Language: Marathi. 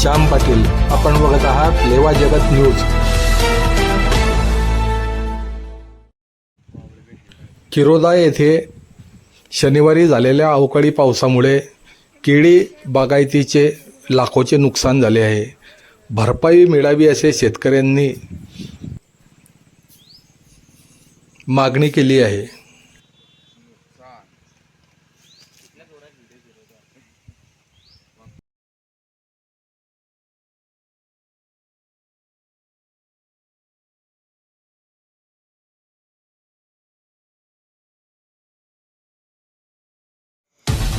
श्याम पाटील. आपण बघत आहात लेवा जगत न्यूज. किरोदा येथे शनिवारी झालेल्या अवकाळी पावसामुळे केळी बागायतीचे लाखोचे नुकसान झाले आहे. भरपाई मिळावी असे शेतकऱ्यांनी मागणी केली आहे.